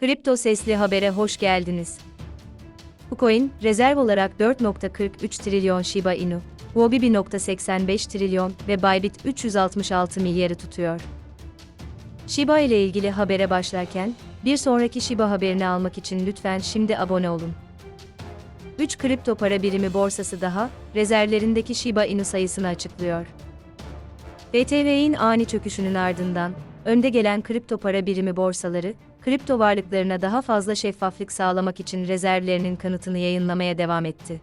Kripto Sesli Haber'e hoş geldiniz. KuCoin, rezerv olarak 4.43 trilyon Shiba Inu, Huobi 1.85 trilyon ve Bybit 366 milyarı tutuyor. Shiba ile ilgili habere başlarken, bir sonraki Shiba haberini almak için lütfen şimdi abone olun. 3 kripto para birimi borsası daha, rezervlerindeki Shiba Inu sayısını açıklıyor. BTV'nin ani çöküşünün ardından, önde gelen kripto para birimi borsaları, kripto varlıklarına daha fazla şeffaflık sağlamak için rezervlerinin kanıtını yayınlamaya devam etti.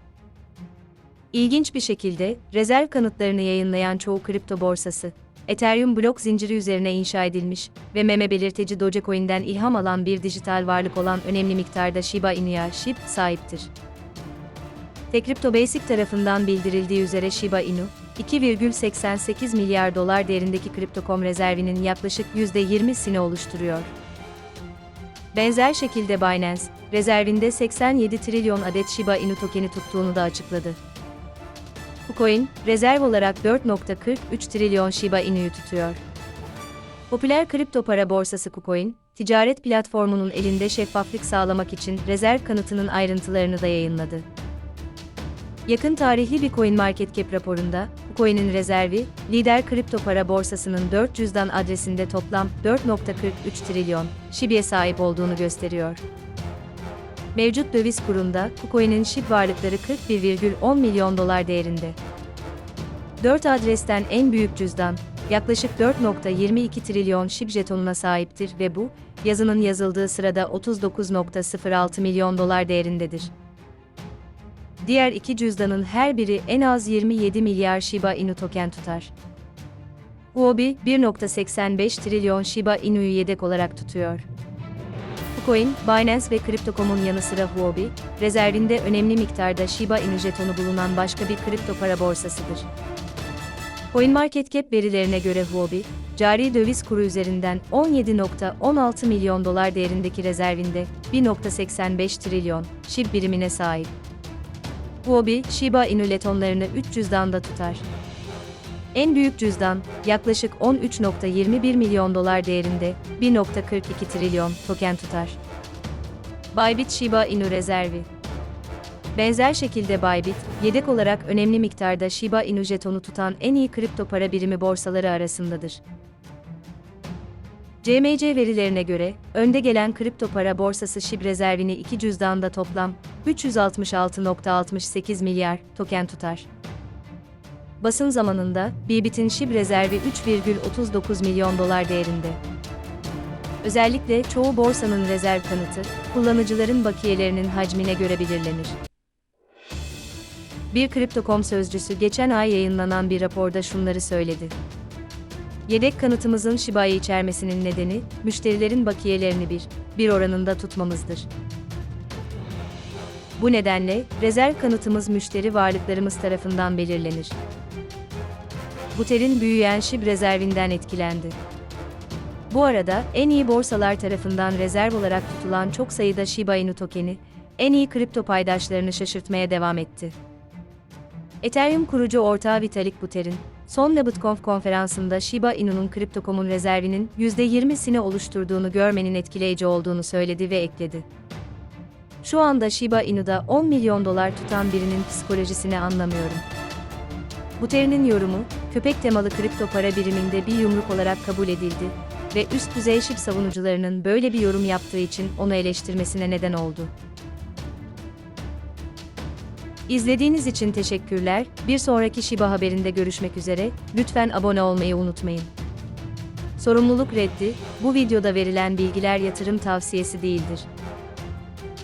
İlginç bir şekilde, rezerv kanıtlarını yayınlayan çoğu kripto borsası, Ethereum blok zinciri üzerine inşa edilmiş ve meme belirteci Dogecoin'den ilham alan bir dijital varlık olan önemli miktarda Shiba Inu'ya SHIB sahiptir. Tekrypto Basic tarafından bildirildiği üzere Shiba Inu, 2,88 milyar dolar değerindeki Crypto.com rezervinin yaklaşık %20'sini oluşturuyor. Benzer şekilde Binance, rezervinde 87 trilyon adet Shiba Inu tokeni tuttuğunu da açıkladı. KuCoin, rezerv olarak 4.43 trilyon Shiba Inu'yu tutuyor. Popüler kripto para borsası KuCoin, ticaret platformunun elinde şeffaflık sağlamak için rezerv kanıtının ayrıntılarını da yayınladı. Yakın tarihli bir CoinMarketCap raporunda, KuCoin'in rezervi, lider kripto para borsasının 400'dan adresinde toplam 4.43 trilyon SHIB'ye sahip olduğunu gösteriyor. Mevcut döviz kurunda, KuCoin'in SHIB varlıkları 41,10 milyon dolar değerinde. 4 adresten en büyük cüzdan, yaklaşık 4.22 trilyon SHIB jetonuna sahiptir ve bu, yazının yazıldığı sırada 39.06 milyon dolar değerindedir. Diğer iki cüzdanın her biri en az 27 milyar Shiba Inu token tutar. Huobi, 1.85 trilyon Shiba Inu'yu yedek olarak tutuyor. KuCoin, Binance ve Crypto.com'un yanı sıra Huobi, rezervinde önemli miktarda Shiba Inu jetonu bulunan başka bir kripto para borsasıdır. CoinMarketCap verilerine göre Huobi, cari döviz kuru üzerinden 17.16 milyon dolar değerindeki rezervinde 1.85 trilyon SHIB birimine sahip. Huobi, Shiba Inu letonlarını 3 cüzdanda tutar. En büyük cüzdan, yaklaşık 13.21 milyon dolar değerinde 1.42 trilyon token tutar. Bybit Shiba Inu rezervi Benzer şekilde Bybit, yedek olarak önemli miktarda Shiba Inu jetonu tutan en iyi kripto para birimi borsaları arasındadır. CMC verilerine göre, önde gelen kripto para borsası SHIB rezervini iki cüzdanda toplam 366.68 milyar token tutar. Basın zamanında, Bybit'in SHIB rezervi 3,39 milyon dolar değerinde. Özellikle çoğu borsanın rezerv kanıtı, kullanıcıların bakiyelerinin hacmine göre belirlenir. Bir Crypto.com sözcüsü geçen ay yayınlanan bir raporda şunları söyledi. Yedek kanıtımızın Shiba'yı içermesinin nedeni, müşterilerin bakiyelerini bir, bir oranında tutmamızdır. Bu nedenle, rezerv kanıtımız müşteri varlıklarımız tarafından belirlenir. Buter'in büyüyen SHIB rezervinden etkilendi. Bu arada, en iyi borsalar tarafından rezerv olarak tutulan çok sayıda Shiba Inu tokeni, en iyi kripto paydaşlarını şaşırtmaya devam etti. Ethereum kurucu ortağı Vitalik Buterin, son NabitConf konferansında Shiba Inu'nun Crypto.com'un rezervinin %20'sini oluşturduğunu görmenin etkileyici olduğunu söyledi ve ekledi. Şu anda Shiba Inu'da 10 milyon dolar tutan birinin psikolojisini anlamıyorum. Buterin'in yorumu, köpek temalı kripto para biriminde bir yumruk olarak kabul edildi ve üst düzey SHIB savunucularının böyle bir yorum yaptığı için onu eleştirmesine neden oldu. İzlediğiniz için teşekkürler. Bir sonraki Shiba haberinde görüşmek üzere. Lütfen abone olmayı unutmayın. Sorumluluk reddi, bu videoda verilen bilgiler yatırım tavsiyesi değildir.